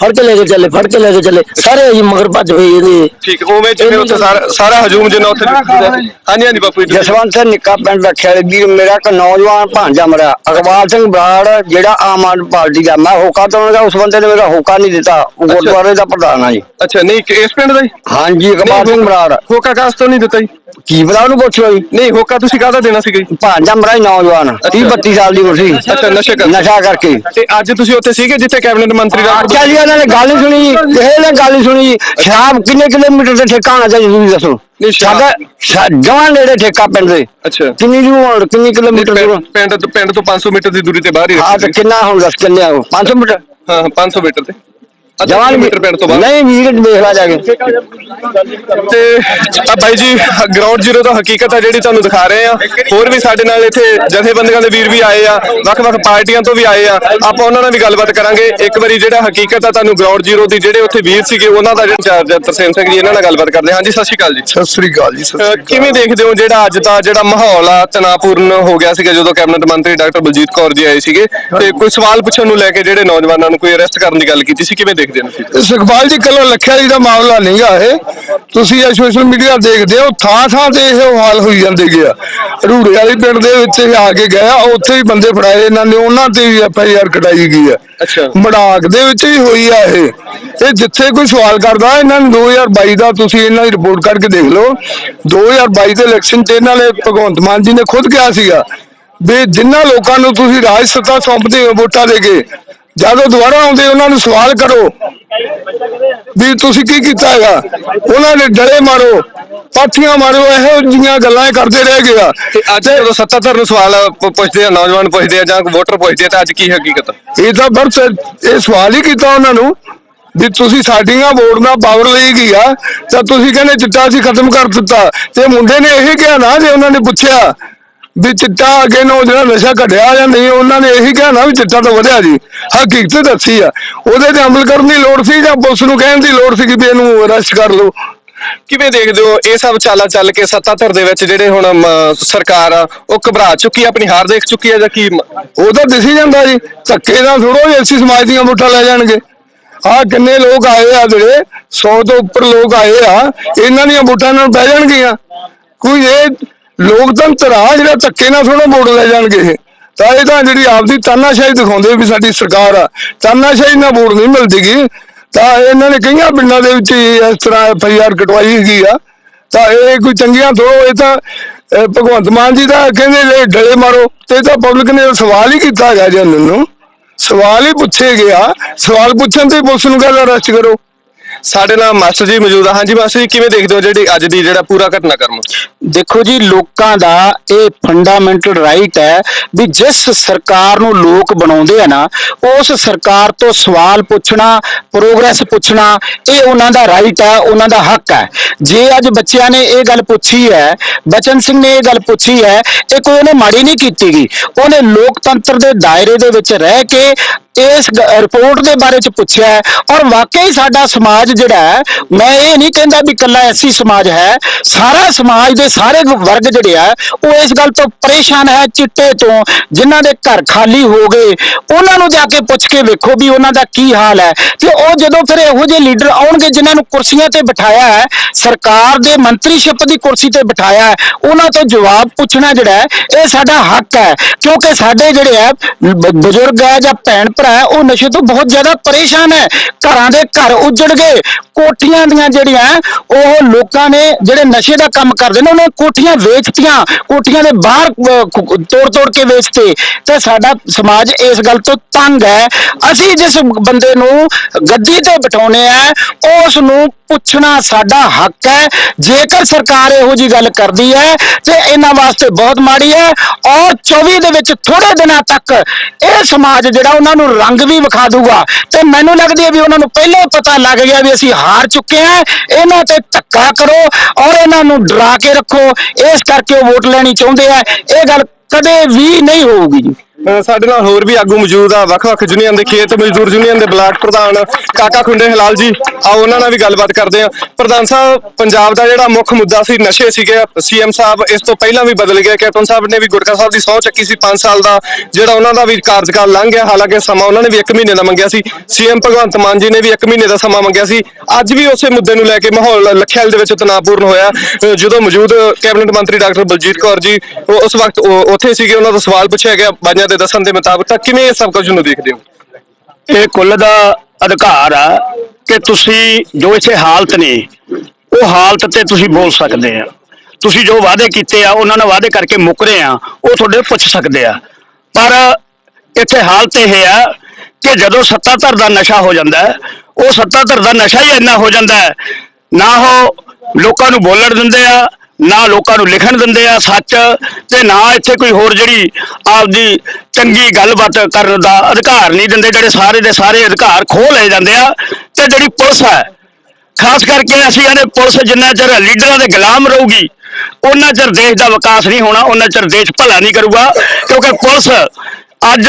ਫੜ ਕੇ ਲੈ ਕੇ ਚੱਲੇ ਫੜ ਕੇ ਲੈ ਕੇ ਚੱਲੇ। ਸਾਰੇ ਅਸੀਂ ਮਗਰ ਭੱਜ ਪਏ ਇਹਦੇ। ਠੀਕ ਉਵੇਂ ਜਿਵੇਂ ਉੱਥੇ ਸਾਰਾ ਸਾਰਾ ਹਜੂਮ ਜਿੰਨਾ ਉੱਥੇ ਹਾਂਜੀ ਹਾਂਜੀ ਬਾਪੂ ਜੀ ਜਸਵੰਤ ਸਿੰਘ ਨਿੱਕਾ ਪਿੰਡ ਰੱਖਿਆ ਜੀ ਮੇਰਾ ਇੱਕ ਨੌਜਵਾਨ ਭਾਂਜਾ ਮਰਿਆ। ਅਕਬਾਲ ਸਿੰਘ ਬਰਾੜ ਜਿਹੜਾ ਆਮ ਆਦਮੀ ਪਾਰਟੀ ਦਾ ਮੈਂ ਹੋਕਾ ਤੋਂ ਉਸ ਬੰਦੇ ਨੇ ਮੇਰਾ ਹੋਕਾ ਨਹੀਂ ਦਿੱਤਾ। ਉਹ ਗੁਰਦੁਆਰੇ ਦਾ ਪ੍ਰਧਾਨ ਆ ਜੀ। ਅੱਛਾ ਨਹੀਂ ਇਸ ਪਿੰਡ ਦਾ ਹੀ ਹਾਂਜੀ ਇਕਬਾਲ ਸਿੰਘ ਬਰਾੜ ਹੋਕਾ ਕਾਸ ਤੋਂ ਨਹੀਂ ਦਿੱਤਾ ਜੀ? ਕੀ ਪਤਾ ਉਹਨੂੰ ਪੁੱਛੋ ਜੀ। ਨਹੀਂ ਹੋਕਾ ਤੁਸੀਂ ਕਾਹਦਾ ਦੇਣਾ ਸੀਗਾ ਜੀ ਭਾਂਜਾ ਮਰਿਆ ਜੀ ਨੌਜਵਾਨ 30 32 ਸਾਲ ਦੀ ਉਮਰ ਸੀ। ਅੱਛਾ, ਨਸ਼ੇ ਕਰਕੇ। ਨਸ਼ਾ ਕਰਕੇ। ਤੇ ਅੱਜ ਤੁਸੀਂ ਉੱਥੇ ਸੀਗੇ ਜਿੱਥੇ ਕੈਬਨਿਟ ਮੰਤਰੀ ਦਾ ਅੱਛਾ ਜੀ ਉਹਨਾਂ ਨੇ ਗੱਲ ਨਹੀਂ ਸੁਣੀ ਜੀ। ਕਿਸੇ ਨੇ ਗੱਲ ਨਹੀਂ ਸੁਣੀ ਜੀ। ਸ਼ਰਾਬ ਕਿੰਨੇ ਕਿਲੋਮੀਟਰ ਤੇ ਠੇਕਾ ਹੋਣਾ ਚਾਹੀਦਾ ਤੁਸੀਂ ਦੱਸੋ? ਨਹੀਂ, ਸ਼ਰਾਬ- ਸਾਡਾ ਜਵਾਨ ਨੇੜੇ ਠੇਕਾ ਪਿੰਡ ਦੇ। ਅੱਛਾ। ਕਿੰਨੀ ਦੂਰ ਕਿੰਨੀ ਕਿਲੋਮੀਟਰ ਦੂਰ ਪਿੰਡ ਪਿੰਡ ਤੋਂ ਪਿੰਡ ਤੋਂ 500 ਮੀਟਰ ਦੀ ਦੂਰੀ ਤੇ ਬਾਹਰ ਹੀ ਹਾਂ ਤੇ ਰੱਖੀ ਕਿੰਨਾ ਹੁਣ ਦੱਸ ਕਿੰਨੇ ਆ ਉਹ? 500 ਮੀਟਰ? ਹਾਂ ਹਾਂ 500 ਮੀਟਰ ਤੇ। ਜਵਾਨ ਕਿਲੋਮੀਟਰ ਪਿੰਡ ਤੋਂ ਬਾਹਰ ਨਹੀਂ ਵੀਰ ਦੇਖ ਲਾ ਜਾ ਕੇ। ਤੇ ਆ ਬਾਈ ਜੀ ਗਰਾਊਂਡ ਜ਼ੀਰੋ ਦਾ ਹਕੀਕਤ ਹੈ ਜਿਹੜੀ ਤੁਹਾਨੂੰ ਦਿਖਾ ਰਹੇ ਆ। ਹੋਰ ਵੀ ਸਾਡੇ ਨਾਲ ਇੱਥੇ ਜਥੇਬੰਦੀਆਂ ਦੇ ਵੀਰ ਵੀ ਆਏ ਆ ਵੱਖ-ਵੱਖ ਪਾਰਟੀਆਂ ਤੋਂ ਵੀ ਆਏ ਆ। ਆਪਾਂ ਉਹਨਾਂ ਨਾਲ ਵੀ ਗੱਲਬਾਤ ਕਰਾਂਗੇ। ਇੱਕ ਵਾਰੀ ਜਿਹੜਾ ਹਕੀਕਤ ਆ ਤੁਹਾਨੂੰ ਗਰਾਊਂਡ ਜ਼ੀਰੋ ਦੀ ਜਿਹੜੇ ਉੱਥੇ ਵੀਰ ਸੀਗੇ ਉਹਨਾਂ ਦਾ ਜਿਹੜਾ ਇੰਚਾਰਜ ਹੈ ਤਰਸੇਮ ਸਿੰਘ ਜੀ ਇਹਨਾਂ ਨਾਲ ਗੱਲਬਾਤ ਕਰਦੇ ਹਾਂ। ਹਾਂਜੀ ਸਤਿ ਸ਼੍ਰੀ ਅਕਾਲ ਜੀ। ਸਤਿ ਸ੍ਰੀ ਅਕਾਲ ਜੀ ਸਤਿ ਕਿਵੇਂ ਦੇਖਦੇ ਹੋ ਜਿਹੜਾ ਅੱਜ ਦਾ ਜਿਹੜਾ ਮਾਹੌਲ ਆ? ਤਣਾਪੂਰਨ ਹੋ ਗਿਆ ਸੀਗਾ ਜਦੋਂ ਕੈਬਨਿਟ ਮੰਤਰੀ ਡਾਕਟਰ ਬਲਜੀਤ ਕੌਰ ਜੀ ਆਏ ਸੀਗੇ। ਤੇ ਕੋਈ ਸਵਾਲ ਪੁੱਛਣ ਨੂੰ ਲੈ ਕੇ ਜਿਹੜੇ ਨੌਜਵਾਨਾਂ ਨੂੰ ਕੋਈ ਅਰੈਸਟ ਕਰਨ ਦੀ ਗੱਲ ਕੀਤੀ ਸੀ ਕਿਵੇਂ ਦੇਖਦੇ ਹੋ ਤੁਸੀਂ ਸੁਖਪਾਲ ਜੀ ਕੱਲੋ ਲੱਖਿਆ ਜੀ ਦਾ ਮਾਮਲਾ ਨਹੀਂਗਾ ਇਹ। ਤੁਸੀਂ ਇਹ ਸੋਸ਼ਲ ਮੀਡੀਆ ਦੇਖਦੇ ਹੋ ਥਾਂ ਥਾਂ ਤੇ ਇਹ ਹਾਲ ਹੋਈ ਜਾਂਦੇ ਗਿਆ ਰੂੜੇ ਵਾਲੀ ਪਿੰਡ ਦੇ ਵਿੱਚ ਇਹ ਆ ਕੇ ਗਿਆ ਉੱਥੇ ਵੀ ਬੰਦੇ ਫੜਾਏ ਇਹਨਾਂ ਨੇ ਉਹਨਾਂ ਤੇ ਵੀ ਐਫ ਆਈ ਆਰ ਕਟਾਈ ਗਈ ਹੈ ਅੱਛਾ। ਮੜਾਕ ਦੇ ਵਿੱਚ ਵੀ ਹੋਈ ਆ ਇਹ। ਇਹ ਜਿੱਥੇ ਕੋਈ ਸਵਾਲ ਕਰਦਾ ਇਹਨਾਂ ਨੂੰ 2022 ਦਾ ਤੁਸੀਂ ਇਹਨਾਂ ਦੀ ਰਿਪੋਰਟ ਕਰਕੇ ਦੇਖ ਲਓ। 2022 ਦੇ ਇਲੈਕਸ਼ਨ ਤੇ ਇਹਨਾਂ ਨੇ ਭਗਵੰਤ ਮਾਨ ਜੀ ਨੇ ਖੁਦ ਕਿਹਾ ਸੀਗਾ ਵੀ ਜਿਨ੍ਹਾਂ ਲੋਕਾਂ ਨੂੰ ਤੁਸੀਂ ਰਾਜ ਸੱਤਾ ਸੌਂਪਦੇ ਹੋ ਵੋਟਾਂ ਦੇ ਕੇ ਜਦੋਂ ਦੁਬਾਰਾ ਆਉਂਦੇ ਉਹਨਾਂ ਨੂੰ ਸਵਾਲ ਕਰੋ ਵੀ ਤੁਸੀਂ ਕੀ ਕੀਤਾ ਹੈਗਾ? ਉਹਨਾਂ ਨੇ ਡਲੇ ਮਾਰੋ ਪਾਥੀਆਂ ਮਾਰੋ ਇਹੋ ਜਿਹੀਆਂ ਗੱਲਾਂ ਕਰਦੇ ਰਹਿ ਗਿਆ ਤੇ ਅੱਜ ਜਦੋਂ ਸੱਤਾਧਰ ਨੂੰ ਸਵਾਲ ਪ- ਪੁੱਛਦੇ ਆ ਨੌਜਵਾਨ ਪੁੱਛਦੇ ਆ ਜਾਂ ਵੋਟਰ ਪੁੱਛਦੇ ਆ ਤਾਂ ਅੱਜ ਕੀ ਹਕੀਕਤ ਆ? ਇਹ ਤਾਂ ਬਰਸ ਇਹ ਸਵਾਲ ਹੀ ਕੀਤਾ ਉਹਨਾਂ ਨੂੰ ਵੀ ਤੁਸੀਂ ਸਾਡੀਆਂ ਵੋਟ ਨਾਲ ਪਾਵਰ ਲਈ ਗਈ ਆ ਤਾਂ ਤੁਸੀਂ ਕਹਿੰਦੇ ਚਿੱਟਾ ਅਸੀਂ ਖਤਮ ਕਰ ਦਿੱਤਾ। ਤੇ ਮੁੰਡੇ ਨੇ ਇਹੀ ਕਿਹਾ ਨਾ ਜੇ ਉਹਨਾਂ ਨੇ ਪੁੱਛਿਆ ਵੀ ਚਿੱਟਾ ਅੱਗੇ ਨੂੰ ਜਿਹੜਾ ਨਸ਼ਾ ਘਟਿਆ ਜਾਂ ਨਹੀਂ ਉਹਨਾਂ ਨੇ ਇਹੀ ਕਿਹਾ ਨਾ ਵੀ ਚਿੱਟਾ ਤਾਂ ਵਧਿਆ ਜੀ। ਹਕੀਕਤ ਦੱਸੀ ਆ। ਉਹਦੇ ਤੇ ਅਮਲ ਕਰਨ ਦੀ ਲੋੜ ਸੀ ਜਾਂ ਪੁਲਿਸ ਨੂੰ ਕਹਿਣ ਦੀ ਲੋੜ ਸੀ ਕਿ ਵੀ ਇਹਨੂੰ ਅਰੈਸਟ ਕਰ ਲਓ? ਕਿਵੇਂ ਦੇਖਦੇ ਹੋ ਇਹ ਸਭ ਚਾਲਾਂ ਚੱਲ ਕੇ ਸੱਤਾਧਰ ਦੇ ਵਿੱਚ ਜਿਹੜੇ ਹੁਣ ਸਰਕਾਰ ਆ ਉਹ ਘਬਰਾ ਚੁੱਕੀ ਆ ਆਪਣੀ ਹਾਰ ਦੇਖ ਚੁੱਕੀ ਆ ਜਾਂ ਕੀ? ਮ- ਉਹ ਤਾਂ ਦਿਸੀ ਜਾਂਦਾ ਜੀ। ਧੱਕੇ ਨਾਲ ਥੋੜੋ ਐਸੀ ਸਮਾਜ ਦੀਆਂ ਵੋਟਾਂ ਲੈ ਜਾਣਗੇ। ਆਹ ਕਿੰਨੇ ਲੋਕ ਆਏ ਆ ਜਿਹੜੇ 100 ਤੋਂ ਉੱਪਰ ਲੋਕ ਆਏ ਆ ਇਹਨਾਂ ਦੀਆਂ ਵੋਟਾਂ ਨਾਲ ਪੈ ਜਾਣਗੀਆਂ। ਕੋਈ ਇਹ ਲੋਕਤੰਤਰ ਆ, ਜਿਹੜਾ ਧੱਕੇ ਨਾਲ ਥੋੜਾ ਵੋਟ ਲੈ ਜਾਣਗੇ ਤਾਂ ਇਹ ਤਾਂ ਜਿਹੜੀ ਆਪਦੀ ਤਾਨਾਸ਼ਾਹੀ ਦਿਖਾਉਂਦੇ ਵੀ ਸਾਡੀ ਸਰਕਾਰ ਆ। ਤਾਨਾਸ਼ਾਹੀ ਨਾਲ ਵੋਟ ਨਹੀਂ ਮਿਲਦੀਗੀ। ਤਾਂ ਇਹਨਾਂ ਨੇ ਕਈਆਂ ਪਿੰਡਾਂ ਦੇ ਵਿੱਚ ਇਸ ਤਰ੍ਹਾਂ ਐਫ ਆਈ ਆਰ ਕਟਵਾਈ ਹੈਗੀ ਆ। ਤਾਂ ਇਹ ਕੋਈ ਚੰਗੀਆਂ ਥੋੜੋ ਇਹ ਤਾਂ ਭਗਵੰਤ ਮਾਨ ਜੀ ਦਾ ਕਹਿੰਦੇ ਜੇ ਡਲੇ ਮਾਰੋ। ਤੇ ਇਹ ਤਾਂ ਪਬਲਿਕ ਨੇ ਸਵਾਲ ਹੀ ਕੀਤਾ ਹੈਗਾ ਜੀ ਇਹਨਾਂ ਨੂੰ। ਸਵਾਲ ਹੀ ਪੁੱਛੇ ਗਿਆ ਸਵਾਲ ਪੁੱਛਣ ਤੇ ਪੁਲਿਸ ਨੂੰ ਕਹਿੰਦਾ ਅਰੈਸਟ ਕਰੋ। ਸਾਡੇ ਨਾਲ ਮਾਸਟਰ ਜੀ ਮੌਜੂਦ ਆ। ਹਾਂਜੀ ਮਾਸਟਰ ਜੀ, ਕਿਵੇਂ ਦੇਖਦੇ ਹੋ ਜਿਹੜੀ ਅੱਜ ਦੀ ਜਿਹੜਾ ਪੂਰਾ ਘਟਨਾਕ੍ਰਮ ਦੇਖੋ ਜੀ, ਲੋਕਾਂ ਦਾ ਇਹ ਫੰਡਾਮੈਂਟਲ ਰਾਈਟ ਹੈ ਵੀ ਜਿਸ ਸਰਕਾਰ ਨੂੰ ਲੋਕ ਬਣਾਉਂਦੇ ਆ ਨਾ, ਉਸ ਸਰਕਾਰ ਤੋਂ ਸਵਾਲ ਪੁੱਛਣਾ ਪ੍ਰੋਗਰੈਸ ਪੁੱਛਣਾ, ਇਹ ਉਹਨਾਂ ਦਾ ਰਾਈਟ ਹੈ, ਉਹਨਾਂ ਦਾ ਹੱਕ ਹੈ। ਜੇ ਅੱਜ ਬੱਚਿਆਂ ਨੇ ਇਹ ਗੱਲ ਪੁੱਛੀ ਹੈ, ਬਚਨ ਸਿੰਘ ਨੇ ਇਹ ਗੱਲ ਪੁੱਛੀ ਹੈ, ਇਹ ਕੋਈ ਉਹਨੇ ਮਾੜੀ ਨਹੀਂ ਕੀਤੀ ਗਈ ਉਹਨੇ ਲੋਕਤੰਤਰ ਦੇ ਦਾਇਰੇ ਦੇ ਵਿੱਚ ਰਹਿ ਕੇ ਇਸ ਰਿਪੋਰਟ ਦੇ ਬਾਰੇ ਚ ਪੁੱਛਿਆ ਹੈ ਔਰ ਵਾਕਈ ਸਾਡਾ ਸਮਾਜ ਜਿਹੜਾ ਹੈ, ਮੈਂ ਇਹ ਨਹੀਂ ਕਹਿੰਦਾ ਵੀ ਕੱਲਾ ਐਸੀ ਸਮਾਜ ਹੈ, ਸਾਰਾ ਸਮਾਜ ਦੇ ਸਾਰੇ ਵਰਗ ਜਿਹੜੇ ਆ, ਉਹ ਇਸ ਗੱਲ ਤੋਂ ਪਰੇਸ਼ਾਨ ਹੈ ਚਿੱਟੇ ਤੋਂ, ਜਿਨ੍ਹਾਂ ਦੇ ਘਰ ਖਾਲੀ ਹੋ ਗਏ। ਉਹਨਾਂ ਨੂੰ ਜਾ ਕੇ ਪੁੱਛ ਕੇ ਵੇਖੋ ਵੀ ਉਹਨਾਂ ਦਾ ਕੀ ਹਾਲ ਹੈ। ਤੇ ਉਹ ਜਦੋਂ ਫਿਰ ਇਹੋ ਜਿਹੇ ਲੀਡਰ ਆਉਣਗੇ ਜਿਨ੍ਹਾਂ ਨੂੰ ਕੁਰਸੀਆਂ ਤੇ ਬਿਠਾਇਆ ਹੈ, ਸਰਕਾਰ ਦੇ ਮੰਤਰੀਸ਼ਿਪ ਦੀ ਕੁਰਸੀ ਤੇ ਬਿਠਾਇਆ ਹੈ, ਉਹਨਾਂ ਤੋਂ ਜਵਾਬ ਪੁੱਛਣਾ ਜਿਹੜਾ ਇਹ ਸਾਡਾ ਹੱਕ ਹੈ। ਕਿਉਂਕਿ ਸਾਡੇ ਜਿਹੜੇ ਹੈ ਬਜ਼ੁਰਗ ਹੈ ਜਾਂ ਭੈਣ ਭਰਾ ਹੈ, ਉਹ ਨਸ਼ੇ ਤੋਂ ਬਹੁਤ ਜ਼ਿਆਦਾ ਪਰੇਸ਼ਾਨ ਹੈ। ਘਰਾਂ ਦੇ ਘਰ ਉੱਜੜ ਗਏ। ਕੋਠੀਆਂ ਦੀਆਂ ਜਿਹੜੀਆਂ ਉਹ ਲੋਕਾਂ ਨੇ ਜਿਹੜੇ ਨਸ਼ੇ ਦਾ ਕੰਮ ਕਰਦੇ ਨੇ, ਉਹਨਾਂ ਕੋਠੀਆਂ ਵੇਚਤੀਆਂ। ਕੋਠੀਆਂ ਦੇ ਬਾਹਰ ਤੋੜ ਤੋੜ ਕੇ ਵੇਚਤੇ। ਤੇ ਸਾਡਾ ਸਮਾਜ ਇਸ ਗੱਲ ਤੋਂ ਤੰਗ ਹੈ। ਅਸੀਂ ਜਿਸ ਬੰਦੇ ਨੂੰ ਗੱਦੀ ਤੇ ਬਿਠਾਉਨੇ ਆ ਉਸ ਨੂੰ ਪੁੱਛਣਾ ਸਾਡਾ ਹੱਕ ਹੈ। ਜੇਕਰ ਸਰਕਾਰ ਇਹੋ ਜੀ ਗੱਲ ਕਰਦੀ ਹੈ, ਤੇ ਇਹਨਾਂ ਵਾਸਤੇ ਬਹੁਤ ਮਾੜੀ ਹੈ। ਔਰ 24 ਦੇ ਵਿੱਚ ਥੋੜੇ ਦਿਨਾਂ ਤੱਕ ਇਹ ਸਮਾਜ ਜਿਹੜਾ ਉਹਨਾਂ ਨੂੰ ਰੰਗ ਵੀ ਵਿਖਾ ਦੂਗਾ ਤੇ ਮੈਨੂੰ ਲੱਗਦੀ ਹੈ ਵੀ ਉਹਨਾਂ ਨੂੰ ਪਹਿਲਾਂ ਹੀ ਪਤਾ ਲੱਗ ਗਿਆ ਵੀ ਅਸੀਂ ਹਾਰ ਚੁੱਕੇ ਹਾਂ। ਇਹਨਾਂ ਤੇ ਧੱਕਾ ਕਰੋ ਔਰ ਇਹਨਾਂ ਨੂੰ ਡਰਾ ਕੇ ਰੱਖੋ। ਇਸ ਕਰਕੇ ਉਹ ਵੋਟ ਲੈਣੀ ਚਾਹੁੰਦੇ ਆ। ਇਹ ਗੱਲ ਕਦੇ ਵੀ ਨਹੀਂ ਹੋਊਗੀ ਜੀ। ਸਾਡੇ ਨਾਲ ਹੋਰ ਵੀ ਆਗੂ ਮੌਜੂਦ ਆ, ਵੱਖ-ਵੱਖ ਯੂਨੀਅਨ ਦੇ ਖੇਤ ਮਜ਼ਦੂਰ ਯੂਨੀਅਨ ਦੇ ਬਲਾਕ ਪ੍ਰਧਾਨ ਕਾਕਾ ਖੁੰਡੇ ਹਲਾਲ ਜੀ। ਆਓ ਉਹਨਾਂ ਨਾਲ ਵੀ ਗੱਲਬਾਤ ਕਰਦੇ ਆ ਪ੍ਰਧਾਨ ਸਾਹਿਬ, ਪੰਜਾਬ ਦਾ ਜਿਹੜਾ ਮੁੱਖ ਮੁੱਦਾ ਸੀ, ਨਸ਼ੇ ਸੀਗੇ। ਸੀਐਮ ਸਾਹਿਬ ਇਸ ਤੋਂ ਪਹਿਲਾਂ ਵੀ ਬਦਲ ਗਏ। ਕੈਪਟਨ ਸਾਹਿਬ ਨੇ ਵੀ ਗੁਰਕਾ ਸਾਹਿਬ ਦੀ ਸਹੁੰ ਚੱਕੀ ਸੀ 5 ਸਾਲ ਦਾ। ਜਿਹੜਾ ਉਹਨਾਂ ਦਾ ਵੀ ਕਾਰਜਕਾਲ ਲੰਘ ਗਿਆ, ਹਾਲਾਂਕਿ ਸਮਾਂ ਉਹਨਾਂ ਨੇ ਵੀ 1 ਮਹੀਨੇ ਦਾ ਮੰਗਿਆ ਸੀ। ਸੀਐਮ ਭਗਵੰਤ ਮਾਨ ਜੀ ਨੇ ਵੀ 1 ਮਹੀਨੇ ਦਾ ਸਮਾਂ ਮੰਗਿਆ ਸੀ। ਅੱਜ ਵੀ ਉਸੇ ਮੁੱਦੇ ਨੂੰ ਲੈ ਕੇ ਮਾਹੌਲ ਲਖਿਆਲ ਦੇ ਵਿੱਚ ਤਣਾਅਪੂਰਨ ਹੋਇਆ। ਜਦੋਂ ਮੌਜੂਦ ਕੈਬਨਿਟ ਮੰਤਰੀ ਡਾਕਟਰ ਬਲਜੀਤ ਕੌਰ ਜੀ, ਉਹ ਉਸ ਵਕਤ ਉੱਥੇ ਸੀਗੇ। ਉਹਨਾਂ ਦਾ ਸਵਾਲ ਪੁੱਛਿਆ ਗਿਆ, ਬਾਈਆਂ ਦੇ ਦੱਸਣ ਦੇ ਮੁਤਾਬਕ ਤਾਂ ਕਿਵੇਂ ਇਹ ਸਭ ਕੁਝ ਨੂੰ ਦੇਖਦੇ ਹੋ? ਇਹ ਕੁੱਲ ਦਾ ਅਧਿਕਾਰ ਆ ਕਿ ਤੁਸੀਂ ਜੋ ਇੱਥੇ ਹਾਲਤ ਨੇ, ਉਹ ਹਾਲਤ ਤੇ ਤੁਸੀਂ ਬੋਲ ਸਕਦੇ ਆ। ਤੁਸੀਂ ਜੋ ਵਾਅਦੇ ਕੀਤੇ ਆ, ਉਹਨਾਂ ਨਾਲ ਵਾਅਦੇ ਕਰਕੇ ਮੁੱਕ ਰਹੇ ਆ, ਉਹ ਤੁਹਾਡੇ ਪੁੱਛ ਸਕਦੇ ਆ। ਪਰ ਇੱਥੇ ਹਾਲਤ ਇਹ ਆ ਕਿ ਜਦੋਂ ਸੱਤਾਧਰ ਦਾ ਨਸ਼ਾ ਹੋ ਜਾਂਦਾ ਹੈ, ਉਹ ਸੱਤਾਧਰ ਦਾ ਨਸ਼ਾ ਹੀ ਇੰਨਾ ਹੋ ਜਾਂਦਾ ਨਾ ਉਹ ਲੋਕਾਂ ਨੂੰ ਬੋਲਣ ਦਿੰਦੇ ਆ ਨਾ ਲੋਕਾਂ ਨੂੰ ਲਿਖਣ ਦਿੰਦੇ ਆ ਸੱਚ ਤੇ ਨਾ ਇੱਥੇ ਕੋਈ ਹੋਰ ਜਿਹੜੀ ਆਪਦੀ ਚੰਗੀ ਗੱਲਬਾਤ ਕਰਨ ਦਾ ਅਧਿਕਾਰ ਨਹੀਂ ਦਿੰਦੇ, ਜਿਹੜੇ ਸਾਰੇ ਦੇ ਸਾਰੇ ਅਧਿਕਾਰ ਖੋਹ ਲਏ ਜਾਂਦੇ ਆ ਤੇ ਜਿਹੜੀ ਪੁਲਿਸ ਹੈ, ਖਾਸ ਕਰਕੇ ਅਸੀਂ ਕਹਿੰਦੇ ਪੁਲਿਸ ਜਿੰਨਾ ਚਿਰ ਲੀਡਰਾਂ ਦੇ ਗੁਲਾਮ ਰਹੂਗੀ, ਉਹਨਾਂ ਚਿਰ ਦੇਸ਼ ਦਾ ਵਿਕਾਸ ਨਹੀਂ ਹੋਣਾ, ਉਹਨਾਂ ਚਿਰ ਦੇਸ਼ ਭਲਾ ਨਹੀਂ ਕਰੂਗਾ, ਕਿਉਂਕਿ ਪੁਲਿਸ ਅੱਜ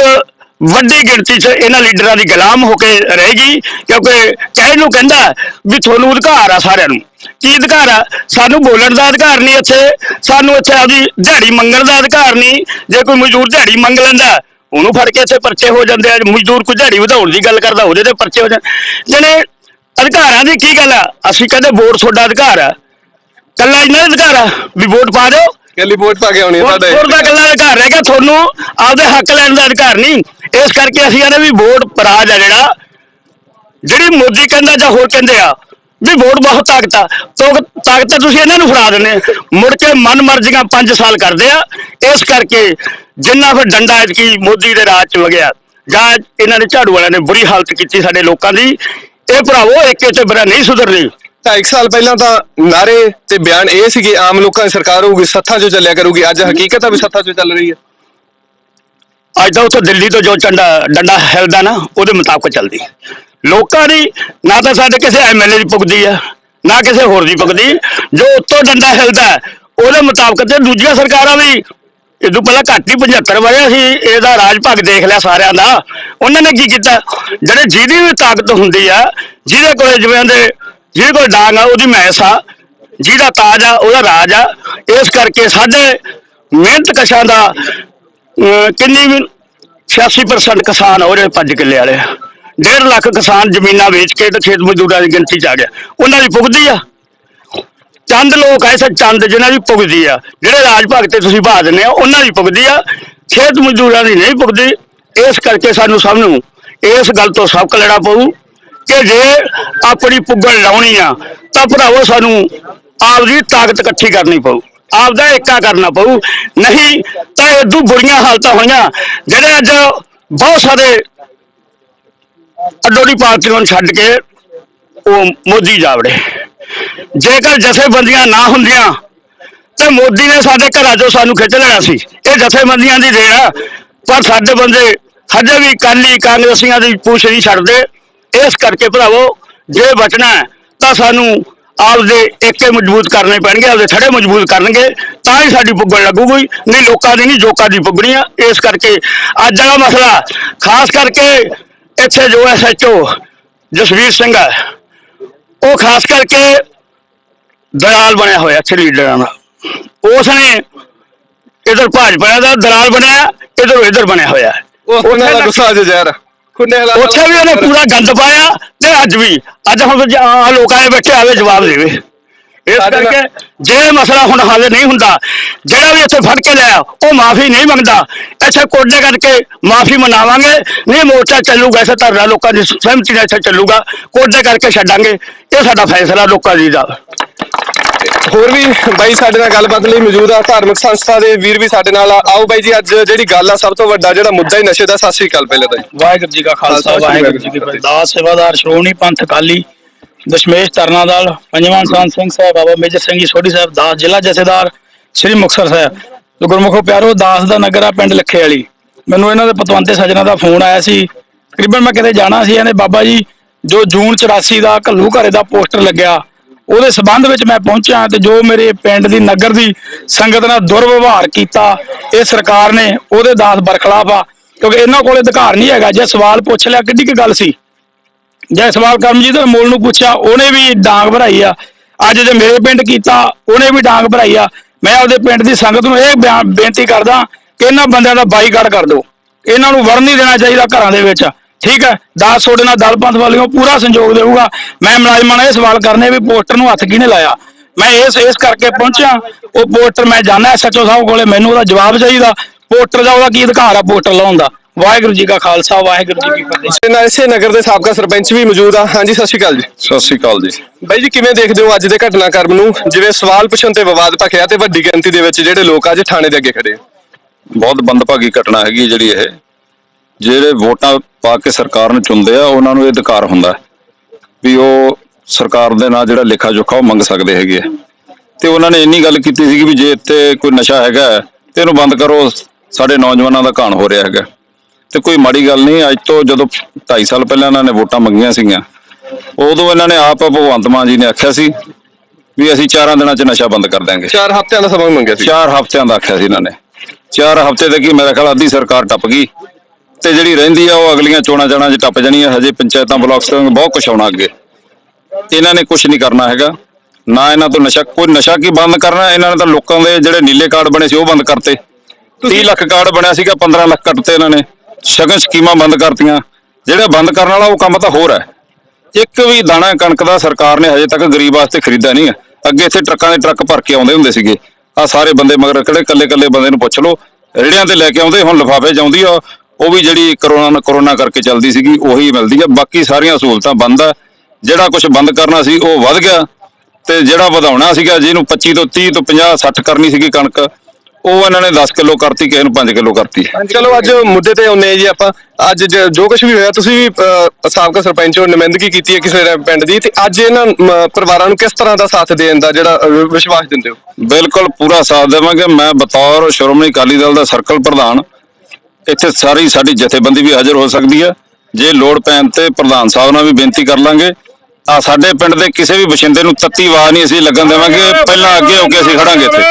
ਵੱਡੀ ਗਿਣਤੀ 'ਚ ਇਹਨਾਂ ਲੀਡਰਾਂ ਦੀ ਗੁਲਾਮ ਹੋ ਕੇ ਰਹੇਗੀ ਕਿਉਂਕਿ ਕਹਿਣ ਨੂੰ ਕਹਿੰਦਾ ਵੀ ਤੁਹਾਨੂੰ ਅਧਿਕਾਰ ਆ ਸਾਰਿਆਂ ਨੂੰ। ਕੀ ਅਧਿਕਾਰ ਆ? ਸਾਨੂੰ ਬੋਲਣ ਦਾ ਅਧਿਕਾਰ ਨਹੀਂ ਇੱਥੇ। ਸਾਨੂੰ ਇੱਥੇ ਆਪਦੀ ਦਿਹਾੜੀ ਮੰਗਣ ਦਾ ਅਧਿਕਾਰ ਨਹੀਂ। ਜੇ ਕੋਈ ਮਜ਼ਦੂਰ ਦਿਹਾੜੀ ਮੰਗ ਲੈਂਦਾ ਉਹਨੂੰ ਫੜ ਕੇ ਇੱਥੇ ਪਰਚੇ ਹੋ ਜਾਂਦੇ ਆ। ਮਜ਼ਦੂਰ ਕੋਈ ਦਿਹਾੜੀ ਵਧਾਉਣ ਦੀ ਗੱਲ ਕਰਦਾ ਉਹਦੇ ਤੇ ਪਰਚੇ ਹੋ ਜਾਂਦੇ ਜਿਹੜੇ ਅਧਿਕਾਰਾਂ ਦੀ ਕੀ ਗੱਲ ਆ? ਅਸੀਂ ਕਹਿੰਦੇ ਵੋਟ ਤੁਹਾਡਾ ਅਧਿਕਾਰ ਆ। ਕੱਲਾ ਇਹਨਾਂ ਦਾ ਅਧਿਕਾਰ ਆ ਵੀ ਵੋਟ ਪਾ ਦਿਓ। ਕੱਲੀ ਵੋਟ ਪਾ ਕੇ ਆਉਣੀ ਤੁਹਾਡੇ ਵੋਟ ਦਾ ਕੱਲਾ ਅਧਿਕਾਰ ਰਹਿ ਗਿਆ ਤੁਹਾਨੂੰ। ਆਪਦੇ ਹੱਕ ਲੈਣ ਦਾ ਅਧਿਕਾਰ ਨਹੀਂ। ਇਸ ਕਰਕੇ ਅਸੀਂ ਕਹਿੰਦੇ ਵੀ ਵੋਟ ਪਰਾਜ ਆ ਜਿਹੜਾ। ਜਿਹੜੀ ਮੋਦੀ ਕਹਿੰਦਾ ਜਾਂ ਹੋਰ ਕਹਿੰਦੇ ਆ, ਵੀ ਵੋਟ ਬਹੁਤ ਤਾਕਤ ਆ। ਤੋ- ਤਾਕਤ ਤੁਸੀਂ ਇਹਨਾਂ ਨੂੰ ਫੜਾ ਦਿੰਦੇ ਮੁੜ ਕੇ ਮਨ ਮਰਜ਼ੀਆਂ 5 ਸਾਲ ਕਰਦੇ ਆ। ਇਸ ਕਰਕੇ ਜਿੰਨਾ ਫਿਰ ਡੰਡਾ ਐਤਕੀ ਮੋਦੀ ਦੇ ਰਾਜ ਚ ਵਗਿਆ, ਜਾਂ ਇਹਨਾਂ ਨੇ ਝਾੜੂ ਵਾਲਿਆਂ ਨੇ ਬੁਰੀ ਹਾਲਤ ਕੀਤੀ ਸਾਡੇ ਲੋਕਾਂ ਦੀ, ਇਹ ਭਰਾਵੋ, ਇੱਕ ਤੇ ਬਰਾ ਨਹੀਂ ਸੁਧਰਨੀ। ਤਾਂ ਇੱਕ ਸਾਲ ਪਹਿਲਾਂ ਤਾਂ ਨਾਰੇ ਤੇ ਬਿਆਨ ਇਹ ਸੀਗੇ, ਆਮ ਲੋਕਾਂ ਦੀ ਸਰਕਾਰ ਹੋਊਗੀ, ਸੱਥਾਂ 'ਚੋਂ ਚੱਲਿਆ ਕਰੂਗੀ। ਅੱਜ ਹਕੀਕਤ ਆ ਵੀ ਸੱਥਾਂ 'ਚੋਂ ਚੱਲ ਰਹੀ ਹੈ ਅੱਜ ਤਾਂ ਉੱਥੇ ਦਿੱਲੀ ਤੋਂ ਜੋ ਡੰਡਾ ਡੰਡਾ ਹਿਲਦਾ ਨਾ, ਉਹਦੇ ਮੁਤਾਬਕ ਚੱਲਦੀ। ਲੋਕਾਂ ਦੀ ਨਾ ਤਾਂ ਸਾਡੇ ਕਿਸੇ ਐਮਐਲਏ ਦੀ ਪੁੱਗਦੀ ਆ, ਨਾ ਕਿਸੇ ਹੋਰ ਦੀ ਪੁੱਗਦੀ। ਜੋ ਉੱਤੋਂ ਡੰਡਾ ਹਿਲਦਾ, ਉਹਦੇ ਮੁਤਾਬਕ ਤੇ ਦੂਜੀਆਂ ਸਰਕਾਰਾਂ ਵੀ ਇਦੋਂ ਪਹਿਲਾਂ ਘੱਟ ਹੀ 75 ਵਜੇ ਸੀ, ਇਹਦਾ ਰਾਜ ਭਾਗ ਦੇਖ ਲਿਆ ਸਾਰਿਆਂ ਦਾ। ਉਹਨਾਂ ਨੇ ਕੀ ਕੀਤਾ? ਜਿਹੜੇ ਜਿਹਦੀ ਵੀ ਤਾਕਤ ਹੁੰਦੀ ਆ, ਜਿਹਦੇ ਕੋਲੇ ਜਿਵੇਂ ਦੇ, ਜਿਹਦੇ ਕੋਲ ਡਾਂਗ ਆ, ਉਹਦੀ ਮੈਸ ਆ, ਜਿਹਦਾ ਤਾਜ ਆ, ਉਹਦਾ ਰਾਜ ਆ, ਇਸ ਕਰਕੇ ਸਾਡੇ ਮਿਹਨਤ ਕਸ਼ਾਂ ਦਾ ਕਿੰਨੀ ਵੀ 86% ਕਿਸਾਨ ਹੋ ਰਹੇ 5 ਕਿੱਲੇ ਵਾਲੇ 1.5 ਲੱਖ ਕਿਸਾਨ ਜ਼ਮੀਨਾਂ ਵੇਚ ਕੇ ਤੇ ਖੇਤ ਮਜ਼ਦੂਰਾਂ ਦੀ ਗਿਣਤੀ ਚ ਆ ਗਿਆ। ਉਹਨਾਂ ਦੀ ਪੁੱਗਦੀ ਆ। ਚੰਦ ਲੋਕ ਐਸੇ ਚੰਦ ਜਿਨ੍ਹਾਂ ਦੀ ਪੁੱਗਦੀ ਆ। ਜਿਹੜੇ ਰਾਜ ਭਾਗ ਤੇ ਤੁਸੀਂ ਬਹਾ ਦਿੰਦੇ ਆ, ਉਹਨਾਂ ਦੀ ਪੁੱਗਦੀ ਆ। ਖੇਤ ਮਜ਼ਦੂਰਾਂ ਦੀ ਨਹੀਂ ਪੁੱਗਦੀ। ਇਸ ਕਰਕੇ ਸਾਨੂੰ ਸਭ ਨੂੰ ਇਸ ਗੱਲ ਤੋਂ ਸਬਕ ਲੈਣਾ ਪਊ ਕਿ ਜੇ ਆਪਣੀ ਪੁੱਗਣ ਲਾਉਣੀ ਆ, ਤਾਂ ਭਰਾਵੋ ਸਾਨੂੰ ਆਪਦੀ ਤਾਕਤ ਇਕੱਠੀ ਕਰਨੀ ਪਊ। ਆਪਦਾ ਏਕਾ ਕਰਨਾ ਪਊ। ਨਹੀਂ ਤਾਂ ਇਦੋਂ ਬੁਰੀਆਂ ਹਾਲਤਾਂ ਹੋਈਆਂ, ਜਿਹੜੇ ਅੱਜ ਬਹੁਤ ਸਾਰੇ ਅੱਡੋਡੀ ਪਾਰਟੀਆਂ ਨੂੰ ਛੱਡ ਕੇ ਉਹ ਮੋਦੀ ਜਾਵੜੇ। ਜੇਕਰ ਜਥੇਬੰਦੀਆਂ ਨਾ ਹੁੰਦੀਆਂ, ਤੇ ਮੋਦੀ ਨੇ ਸਾਡੇ ਘਰਾਂ ਚੋਂ ਸਾਨੂੰ ਖਿੱਚ ਲੈਣਾ ਸੀ। ਇਹ ਜਥੇਬੰਦੀਆਂ ਦੀ ਦੇਣ ਆ, ਪਰ ਸਾਡੇ ਬੰਦੇ ਹਜੇ ਵੀ ਕਾਲੀ ਕਾਂਗਰਸੀਆਂ ਦੀ ਪੂਛ ਨਹੀਂ ਛੱਡਦੇ। ਇਸ ਕਰਕੇ ਭਰਾਵੋ, ਜੇ ਬਚਣਾ ਤਾਂ ਸਾਨੂੰ ਆਪਦੇ ਏਕੇ ਮਜ਼ਬੂਤ ਕਰਨੇ ਪੈਣਗੇ ਆਪਦੇ ਥੜੇ ਮਜ਼ਬੂਤ ਕਰਨਗੇ ਤਾਂ ਹੀ ਸਾਡੀ ਪੁੱਗਣ ਲੱਗੂਗੀ। ਨਹੀਂ ਲੋਕਾਂ ਦੀ ਨਹੀਂ ਜੋਕਾਂ ਦੀ ਪੁੱਗਣੀ ਆ ਇਸ ਕਰਕੇ ਅੱਜ ਵਾਲਾ ਮਸਲਾ ਖਾਸ ਕਰਕੇ ਇੱਥੇ ਜੋ ਐਸਐਚਓ ਜਸਵੀਰ ਸਿੰਘ ਹੈ ਉਹ ਖਾਸ ਕਰਕੇ ਦਲਾਲ ਬਣਿਆ ਹੋਇਆ ਇੱਥੇ ਲੀਡਰਾਂ ਦਾ। ਉਸ ਨੇ ਇਧਰ ਭਾਜਪਾ ਦਾ ਦਲਾਲ ਬਣਿਆ ਇਧਰ ਇਧਰ ਬਣਿਆ ਹੋਇਆ। ਉਹ ਉਹਨਾਂ ਦਾ ਗੁੱਸਾ ਅੱਜ ਜ਼ਹਿਰ। ਉੱਥੇ ਵੀ ਉਹਨੇ ਪੂਰਾ ਗੰਦ ਪਾਇਆ ਤੇ ਅੱਜ ਵੀ ਅੱਜ ਹੁਣ ਆਹ ਲੋਕ ਆਏ ਬੈਠੇ ਆਵੇ ਜਵਾਬ ਦੇਵੇ ਇਸ ਕਰਕੇ ਜੇ ਮਸਲਾ ਹੁਣ ਹੱਲ ਨਹੀਂ ਹੁੰਦਾ ਜਿਹੜਾ ਵੀ ਇੱਥੇ ਫੜ ਕੇ ਲਿਆ ਉਹ ਮਾਫੀ ਨਹੀਂ ਮੰਗਦਾ। ਇੱਥੇ ਕੋਡੇ ਕਰਕੇ ਮਾਫੀ ਮਨਾਵਾਂਗੇ। ਨਹੀਂ ਮੋਰਚਾ ਚੱਲੂਗਾ ਇੱਥੇ ਧਰਨਾ ਲੋਕਾਂ ਦੀ ਸਹਿਮਤੀ ਨਾਲ ਇੱਥੇ ਚੱਲੂਗਾ। ਕੋਡੇ ਕਰਕੇ ਛੱਡਾਂਗੇ। ਇਹ ਸਾਡਾ ਫੈਸਲਾ ਲੋਕਾਂ ਦੀ ਦਾ। ਹੋਰ ਵੀ ਬਾਈ ਸਾਡੇ ਨਾਲ ਗੱਲਬਾਤ ਲਈ ਮੌਜੂਦ ਆ ਧਾਰਮਿਕ ਸੰਸਥਾ ਦੇ ਵੀਰ ਵੀ ਸਾਡੇ ਨਾਲ ਆ। ਆਓ ਬਾਈ ਜੀ ਅੱਜ ਜਿਹੜੀ ਗੱਲ ਆ ਸਭ ਤੋਂ ਵੱਡਾ ਜਿਹੜਾ ਮੁੱਦਾ ਹੀ ਨਸ਼ੇ ਦਾ ਸਤਿ ਸ੍ਰੀ ਅਕਾਲ ਪਹਿਲੇ ਤਾਂ ਜੀ। ਵਾਹਿਗੁਰੂ ਜੀ ਕਾ ਖਾਲਸਾ ਵਾਹਿਗੁਰੂ ਜੀ ਕੀ ਫਤਿਹ। ਦਾਸ ਸੇਵਾਦਾਰ ਸ਼੍ਰੋਮਣੀ ਪੰਥ ਅਕਾਲੀ ਦਸ਼ਮੇਸ਼ ਤਰਨਾਦਲ ਪੰਜਵਾਂ ਇਨਸਾਨ ਸਿੰਘ ਸਾਹਿਬ ਬਾਬਾ ਮੇਜਰ ਸਿੰਘ ਜੀ ਸੋਢੀ ਸਾਹਿਬ ਦਾਸ ਜ਼ਿਲ੍ਹਾ ਜਥੇਦਾਰ ਸ੍ਰੀ ਮੁਕਤਸਰ ਸਾਹਿਬ। ਗੁਰਮੁਖੋ ਪਿਆਰੋ ਦਾਸ ਦਾ ਨਗਰ ਆ ਪਿੰਡ ਲੱਖੇ ਵਾਲੀ। ਮੈਨੂੰ ਇਹਨਾਂ ਦੇ ਪਤਵੰਤੇ ਸੱਜਣਾ ਦਾ ਫੋਨ ਆਇਆ ਸੀ। ਤਕਰੀਬਨ ਮੈਂ ਕਿਤੇ ਜਾਣਾ ਸੀ ਇਹਨੇ ਬਾਬਾ ਜੀ ਜੋ ਜੂਨ 84 ਦਾ ਘੱਲੂ ਘਰੇ ਦਾ ਪੋਸਟਰ ਲੱਗਿਆ ਉਹਦੇ ਸਬੰਧ ਵਿੱਚ ਮੈਂ ਪਹੁੰਚਿਆ ਤੇ ਜੋ ਮੇਰੇ ਪਿੰਡ ਦੀ ਨਗਰ ਦੀ ਸੰਗਤ ਨਾਲ ਦੁਰਵਿਵਹਾਰ ਕੀਤਾ, ਇਹ ਸਰਕਾਰ ਨੇ ਉਹਦੇ ਦਾਸ ਬਰਖਲਾਫ ਆ, ਕਿਉਂਕਿ ਇਹਨਾਂ ਕੋਲੇ ਅਧਿਕਾਰ ਨਹੀਂ ਹੈਗਾ। ਜੇ ਸਵਾਲ ਪੁੱਛ ਲਿਆ, ਕਿੱਡੀ ਕੁ ਗੱਲ ਸੀ? ਜੇ ਸਵਾਲ ਕਰਮਜੀਤ ਅਨਮੋਲ ਨੂੰ ਪੁੱਛਿਆ, ਉਹਨੇ ਵੀ ਡਾਂਗ ਭਰਾਈ ਆ। ਅੱਜ ਜੇ ਮੇਰੇ ਪਿੰਡ ਕੀਤਾ, ਉਹਨੇ ਵੀ ਡਾਂਗ ਭਰਾਈ ਆ। ਮੈਂ ਆਪਦੇ ਪਿੰਡ ਦੀ ਸੰਗਤ ਨੂੰ ਇਹ ਬਿਆਨ- ਬੇਨਤੀ ਕਰਦਾ ਕਿ ਇਹਨਾਂ ਬੰਦਿਆਂ ਦਾ ਬਾਈਕਾਟ ਕਰ ਦਿਓ। ਇਹਨਾਂ ਨੂੰ ਵੜਨ ਨਹੀਂ ਦੇਣਾ ਚਾਹੀਦਾ ਘਰਾਂ ਦੇ ਵਿੱਚ। ਠੀਕ ਹੈ? ਦਾਸ ਤੁਹਾਡੇ ਨਾਲ ਦਲ ਪੰਥ ਵਾਲਿਓ ਪੂਰਾ ਸੰਯੋਗ ਦੇਊਗਾ। ਮੈਂ ਮੁਲਾਜ਼ਮਾਂ ਨਾਲ ਇਹ ਸਵਾਲ ਕਰਨੇ ਵੀ ਪੋਸਟਰ ਨੂੰ ਹੱਥ ਕਿਹਨੇ ਲਾਇਆ? ਮੈਂ ਇਸ ਇਸ ਕਰਕੇ ਪਹੁੰਚਿਆ। ਉਹ ਪੋਸਟਰ ਮੈਂ ਜਾਣਾ ਐਸਐਚਓ ਸਾਹਿਬ ਕੋਲੇ ਮੈਨੂੰ ਉਹਦਾ ਜਵਾਬ ਚਾਹੀਦਾ। ਪੋਸਟਰ ਦਾ ਉਹਦਾ ਕੀ ਅਧਿਕਾਰ ਆ ਪੋਸਟਰ ਲਾਉਣ ਦਾ? ਵਾਹਿਗੁਰੂ ਜੀ ਕਾ ਖਾਲਸਾ ਵਾਹਿਗੁਰੂ ਜੀ ਕੀ ਫਤਿਹ। ਤੇ ਨਾਲ ਇਸੇ ਨਗਰ ਦੇ ਸਾਬਕਾ ਸਰਪੰਚ ਵੀ ਮੌਜੂਦ ਆ। ਹਾਂਜੀ ਸਤਿ ਸ਼੍ਰੀ ਅਕਾਲ ਜੀ। ਸਤਿ ਸ੍ਰੀ ਅਕਾਲ ਜੀ। ਬਾਈ ਜੀ ਕਿਵੇਂ ਦੇਖਦੇ ਹੋ ਅੱਜ ਦੇ ਘਟਨਾਕ੍ਰਮ ਨੂੰ? ਜਿਵੇਂ ਸਵਾਲ ਪੁੱਛਣ ਤੇ ਵਿਵਾਦ ਭਖਿਆ ਤੇ ਵੱਡੀ ਗਿਣਤੀ ਦੇ ਵਿੱਚ ਜਿਹੜੇ ਲੋਕ ਅੱਜ ਥਾਣੇ ਦੇ ਅੱਗੇ ਖੜੇ ਆ। ਬਹੁਤ ਬੰਦਭਾਗੀ ਘਟਨਾ ਹੈਗੀ ਜਿਹੜੀ ਇਹ। ਜਿਹੜੇ ਵੋਟਾਂ ਪਾ ਕੇ ਸਰਕਾਰ ਨੂੰ ਚੁਣਦੇ ਆ ਉਹਨਾਂ ਨੂੰ ਇਹ ਅਧਿਕਾਰ ਹੁੰਦਾ ਹੈ ਵੀ ਉਹ ਸਰਕਾਰ ਦੇ ਨਾਲ ਜਿਹੜਾ ਲੇਖਾ ਜੋਖਾ ਉਹ ਮੰਗ ਸਕਦੇ ਹੈਗੇ ਤੇ ਉਹਨਾਂ ਨੇ ਇੰਨੀ ਗੱਲ ਕੀਤੀ ਸੀ ਵੀ ਜੇ ਇੱਥੇ ਕੋਈ ਨਸ਼ਾ ਹੈਗਾ ਹੈ, ਤੇ ਇਹਨੂੰ ਬੰਦ ਕਰੋ ਸਾਡੇ ਨੌਜਵਾਨਾਂ ਦਾ ਘਾਣ ਹੋ ਰਿਹਾ ਹੈਗਾ। ਤੇ ਕੋਈ ਮਾੜੀ ਗੱਲ ਨਹੀਂ ਅੱਜ ਤੋਂ ਜਦੋਂ 2.5 ਸਾਲ ਪਹਿਲਾਂ ਇਹਨਾਂ ਨੇ ਵੋਟਾਂ ਮੰਗੀਆਂ ਸੀਗੀਆਂ ਉਦੋਂ ਇਹਨਾਂ ਨੇ ਆਪ ਭਗਵੰਤ ਮਾਨ ਜੀ ਨੇ ਆਖਿਆ ਸੀ ਵੀ ਅਸੀਂ ਚਾਰਾਂ ਦਿਨਾਂ 'ਚ ਨਸ਼ਾ ਬੰਦ ਕਰ ਦਾਂਗੇ ਚਾਰ ਹਫ਼ਤਿਆਂ ਦਾ ਸਮਾਂ ਮੰਗਿਆ ਸੀ। ਚਾਰ ਹਫ਼ਤਿਆਂ ਦਾ ਆਖਿਆ ਸੀ ਇਹਨਾਂ ਨੇ। ਚਾਰ ਹਫ਼ਤੇ ਤੇ ਕੀ ਮੇਰਾ ਖਿਆਲ ਅੱਧੀ ਸਰਕਾਰ ਟੱਪ ਗਈ। ਤੇ ਜਿਹੜੀ ਰਹਿੰਦੀ ਆ ਉਹ ਅਗਲੀਆਂ ਚੋਣਾਂ ਜਾਣਾ 'ਚ ਟੱਪ ਜਾਣੀ ਆ। ਹਜੇ ਪੰਚਾਇਤਾਂ ਬਲਾਕਸ ਤੋਂ ਬਹੁਤ ਕੁਝ ਆਉਣਾ ਅੱਗੇ। ਇਹਨਾਂ ਨੇ ਕੁਝ ਨਹੀਂ ਕਰਨਾ ਹੈਗਾ। ਨਾ ਇਹਨਾਂ ਤੋਂ ਨਸ਼ਾ ਕੋਈ ਨਸ਼ਾ ਕੀ ਬੰਦ ਕਰਨਾ? ਇਹਨਾਂ ਨੇ ਤਾਂ ਲੋਕਾਂ ਦੇ ਜਿਹੜੇ ਨੀਲੇ ਕਾਰਡ ਬਣੇ ਸੀ ਉਹ ਬੰਦ ਕਰਤੇ। 30 ਲੱਖ ਕਾਰਡ ਬਣਿਆ ਸੀਗਾ 15 ਲੱਖ ਕੱਟਤੇ ਇਹਨਾਂ ਨੇ। ਸ਼ਗਨ ਸਕੀਮਾਂ ਬੰਦ ਕਰਤੀਆਂ। ਜਿਹੜਾ ਬੰਦ ਕਰਨ ਵਾਲਾ ਉਹ ਕੰਮ ਤਾਂ ਹੋਰ ਹੈ। ਇੱਕ ਵੀ ਦਾਣਾ ਕਣਕ ਦਾ ਸਰਕਾਰ ਨੇ ਹਜੇ ਤੱਕ ਗਰੀਬ ਵਾਸਤੇ ਖਰੀਦਾ ਨਹੀਂ ਅੱਗੇ ਇੱਥੇ ਟਰੱਕਾਂ ਦੇ ਟਰੱਕ ਭਰ ਕੇ ਆਉਂਦੇ ਹੁੰਦੇ ਸੀਗੇ। ਆ ਸਾਰੇ ਬੰਦੇ ਮਗਰ ਕਿਹੜੇ ਕੱਲੇ ਕੱਲੇ ਬੰਦੇ ਨੂੰ ਪੁੱਛ ਲਓ। ਰੇੜਿਆਂ ਤੇ ਲੈ ਕੇ ਆਉਂਦੇ ਹੁਣ ਲਿਫਾਫੇ 'ਚ ਆਉਂਦੀ ਆ। ਉਹ ਵੀ ਜਿਹੜੀ ਕਰੋਨਾ ਕਰੋਨਾ ਕਰਕੇ ਚੱਲਦੀ ਸੀਗੀ ਉਹੀ ਮਿਲਦੀ ਆ। ਬਾਕੀ ਸਾਰੀਆਂ ਸਹੂਲਤਾਂ ਬੰਦ ਆ। ਜਿਹੜਾ ਕੁਝ ਬੰਦ ਕਰਨਾ ਸੀ ਉਹ ਵੱਧ ਗਿਆ। ਤੇ ਜਿਹੜਾ ਵਧਾਉਣਾ ਸੀਗਾ ਜਿਹਨੂੰ 25 ਤੋਂ 30 ਤੋਂ 50 60 ਕਰਨੀ ਸੀਗੀ ਕਣਕ ਉਹ ਇਹਨਾਂ ਨੇ 10 ਕਿਲੋ ਕਰਤੀ ਕਿਸੇ ਨੂੰ 5 ਕਿਲੋ ਕਰਤੀ। ਚਲੋ ਅੱਜ ਮੁੱਦੇ ਤੇ ਆਉਂਦੇ ਆ ਜੀ ਆਪਾਂ। ਅੱਜ ਜ- ਕੁਝ ਵੀ ਹੋਇਆ ਤੁਸੀਂ ਵੀ ਸਾਬਕਾ ਸਰਪੰਚ ਹੋ ਨੁਮਾਇੰਦਗੀ ਕੀਤੀ ਹੈ ਕਿਸੇ ਪਿੰਡ ਦੀ ਤੇ ਅੱਜ ਇਹਨਾਂ ਪਰਿਵਾਰਾਂ ਨੂੰ ਕਿਸ ਤਰ੍ਹਾਂ ਦਾ ਸਾਥ ਦੇਣ ਦਾ ਜਿਹੜਾ ਵਿਸ਼ਵਾਸ ਦਿੰਦੇ ਹੋ? ਬਿਲਕੁਲ ਪੂਰਾ ਸਾਥ ਦੇਵਾਂਗੇ। ਮੈਂ ਬਤੌਰ ਸ਼੍ਰੋਮਣੀ ਅਕਾਲੀ ਦਲ ਦਾ ਸਰਕਲ ਪ੍ਰਧਾਨ। ਇੱਥੇ ਸਾਰੀ ਸਾਡੀ ਜਥੇਬੰਦੀ ਵੀ ਹਾਜ਼ਰ ਹੋ ਸਕਦੀ ਹੈ। ਜੇ ਲੋੜ ਪੈਣ ਤੇ ਪ੍ਰਧਾਨ ਸਾਹਿਬ ਨਾਲ ਵੀ ਬੇਨਤੀ ਕਰ ਲਾਂਗੇ। ਆ ਸਾਡੇ ਪਿੰਡ ਦੇ ਕਿਸੇ ਵੀ ਬਸ਼ਿੰਦੇ ਨੂੰ ਤੱਤੀ ਆਵਾਜ਼ ਨਹੀਂ ਅਸੀਂ ਲੱਗਣ ਦੇਵਾਂਗੇ। ਪਹਿਲਾਂ ਅੱਗੇ ਹੋ ਕੇ ਅਸੀਂ ਖੜਾਂਗੇ ਇੱਥੇ।